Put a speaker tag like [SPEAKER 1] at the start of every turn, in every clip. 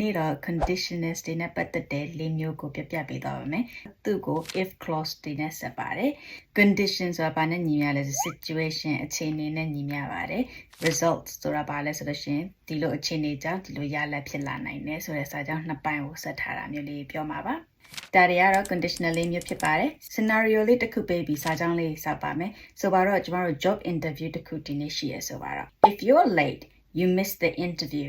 [SPEAKER 1] နေ့တော့ conditionals တွေနဲ့ပတ်သက်တဲ့လေးမျိုးကို ပြပြပေးသွားပါမယ်သူ့ကို if clause တွေနဲ့ဆက်ပါတယ် condition ဆိုတာဘာနဲ့ညီမျှလဲဆို situation အခြေအနေနဲ့ညီမျှပါတယ် results ဆိုတာဘာလဲဆိုလို့ရှိရင်ဒီလိုအခြေအနေကြောင့်ဒီလိုရလဒ်ဖြစ်လာနိုင်တယ်ဆိုတဲ့စာကြောင်းနှစ်ပိုင်းကိုဆက်ထားတာမျိုးလေးပြောမှာပါဒါတွေကတော့ conditional လေးမျိုးဖြစ်ပါတယ် scenario လေးတစ်ခုပေးပြီးစာကြောင်းလေးစောက်ပါမယ်ဆိုပါတော့ကျမတို့ job interview တစ်ခုဒီနေ့ရှိရဆိုပါတော့ if you're late you missed the interview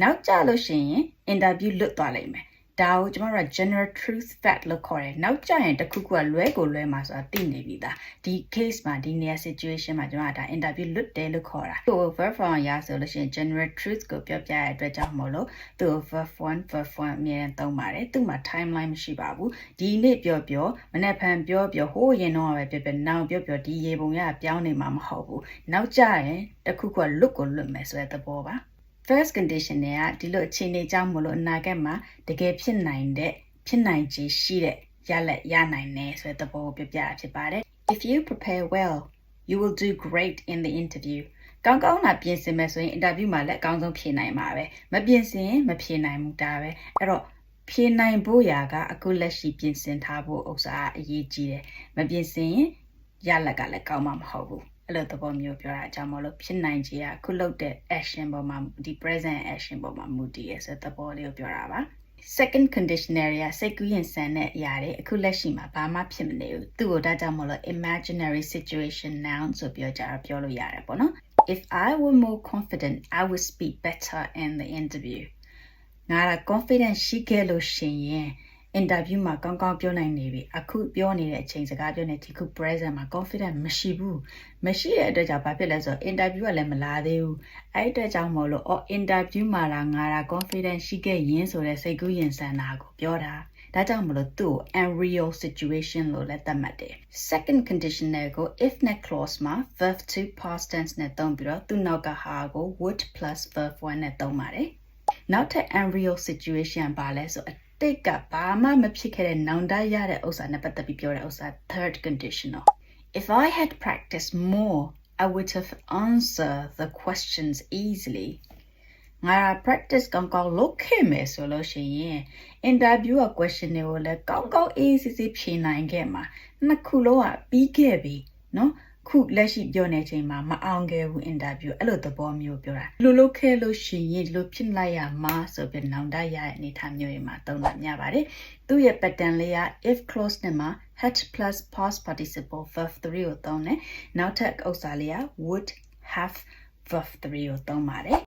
[SPEAKER 1] နောက်ကြလို့ရှိရင် interview လွတ်သွားလိမ့်မယ်ဒါကိုကျမတို့က general truth fact လို့ခေါ်တယ်နောက်ကြရင်တစ်ခုခုကလွဲကိုလွဲမှာဆိုတာသိနေပြီသားဒီ case မှာဒီနေရာ situation မှာကျမကဒါ interview လွတ်တယ်လို့ခေါ်တာသူ့ကို verb form ရဆိုလို့ရှိရင် general truth ကိုပြောပြရတဲ့အတွက်ကြောင့်မို့လို့သူ့ကို verb 1 verb 1အမြဲတမ်းသုံးပါတယ်သူ့မှာ timeline မရှိပါဘူးဒီနေ့ပြောပြောမနေ့ဖန်ပြောပြောဟိုးရင်တော့ပဲပြောပြောနောက်ပြောပြောဒီရေပုံရပြောင်းနေမှာမဟုတ်ဘူးနောက်ကြရင်တစ်ခုခုကလွတ်ကိုလွတ်မယ်ဆိုတဲ့သဘောပါ first condition တွေကဒီလိုအခြေအနေကြောင့်မလို့အနာဂတ်မှာတကယ်ဖြစ်နိုင်တဲ့ဖြစ်နိုင်ခြေရှိတဲ့ရလက်ရနိုင်တယ်ဆိုတဲ့သဘောကိုပြပြတာဖြစ်ပါတယ် if you prepare well you will do great in the interview ကောင်းကောင်းလာပြင်ဆင်မယ်ဆိုရင် interview မှာလည်းအကောင်းဆုံးဖြေနိုင်မှာပဲမပြင်ဆင်ရင်မဖြေနိုင်ဘူးဒါပဲအဲ့တော့ဖြေနိုင်ဖို့ရာကအခုလက်ရှိပြင်ဆင်ထားဖို့ဥစ္စာအရေးကြီးတယ်မပြင်ဆင်ရင်ရလက်ကလည်းကောင်းမှာမဟုတ်ဘူး အဲ့လိုသဘောမျိုးပြောတာအကြောင်းမလို့ဖြစ်နိုင်ခြေကအခုလုပ်တဲ့ action ပေါ်မှာဒီ present action ပေါ်မှာမူတည်ရဆိုတဲ့သဘောလေးကိုပြောတာပါ second conditionary ကစိတ်ကူးရင်ဆန်တဲ့အရာတွေအခုလက်ရှိမှာဘာမှဖြစ်မနေဘူးသူ့ကိုဒါကြောင့်မလို့ imaginary situation noun ဆိုပြောကြတာပြောလို့ရတယ်ပေါ့နော် if i were more confident i would speak better in the interview ငါက confident ရှိခဲ့လို့ရှင်ရင် interview မှာကောင်းကောင်းပြောနိုင်နေပြီအခုပြောနေတဲ့အချိန်စကားပြောနေဒီခု present မှာ confident မရှိဘူးမရှိတဲ့အတွက်ကြောင့်ဘာဖြစ်လဲဆိုတော့ interview ကလည်းမလာသေးဘူးအဲ့အတွက်ကြောင့်မို့လို့ or interview မှာလာငါတာ confident ရှိခဲ့ရင်ဆိုတဲ့စိတ်ကူးရင်ဆန္ဒကိုပြောတာဒါကြောင့်မလို့သူ့ကို unreal situation လို့လည်းသတ်မှတ်တယ် second conditional ကို if နဲ့ clause မှာ verb to past tense နဲ့သုံးပြီးတော့သူ့နောက်ကဟာကို would plus verb 1နဲ့သုံးပါတယ်နောက်ထပ် unreal situation ပါလဲဆိုအ တိတ်ကဘာမှမဖြစ်ခဲ့တဲ့နောင်တရတဲ့ဥစ္စာနဲ့ပတ်သက်ပြီးပြောတဲ့ဥစ္စာ third conditional. If i had practiced more i would have answered the questions easily. ငါ practice ကောင်းကောင်းလုပ်ခဲ့မယ်ဆိုလို့ရှိရင် interview က question တွေကိုလည်းကောင်းကောင်းအေးအေးဆေးဆေးဖြေနိုင်ခဲ့မှာနှစ်ခုလုံးကပြီးခဲ့ပြီနော် ခုလက်ရှိပြောနေချိန်မှာမအောင်ခဲ့ဘူး interview အဲ့လိုသဘောမျိုးပြောတာလူလုခဲ့လို့ရှိရင်ဒီလိုဖြစ်လိုက်ရမှာဆိုပြီးနောင်တရရဲ့အနေထားမျိုးတွေမှာသုံးတာများပါတယ်သူ့ရဲ့ pattern လေးက if clause နဲ့မှာ had plus past participle verb 3ကိုသုံးတယ်နောက်ထပ်ဥစ္စာလေးက would have verb 3ကိုသုံးပါတယ်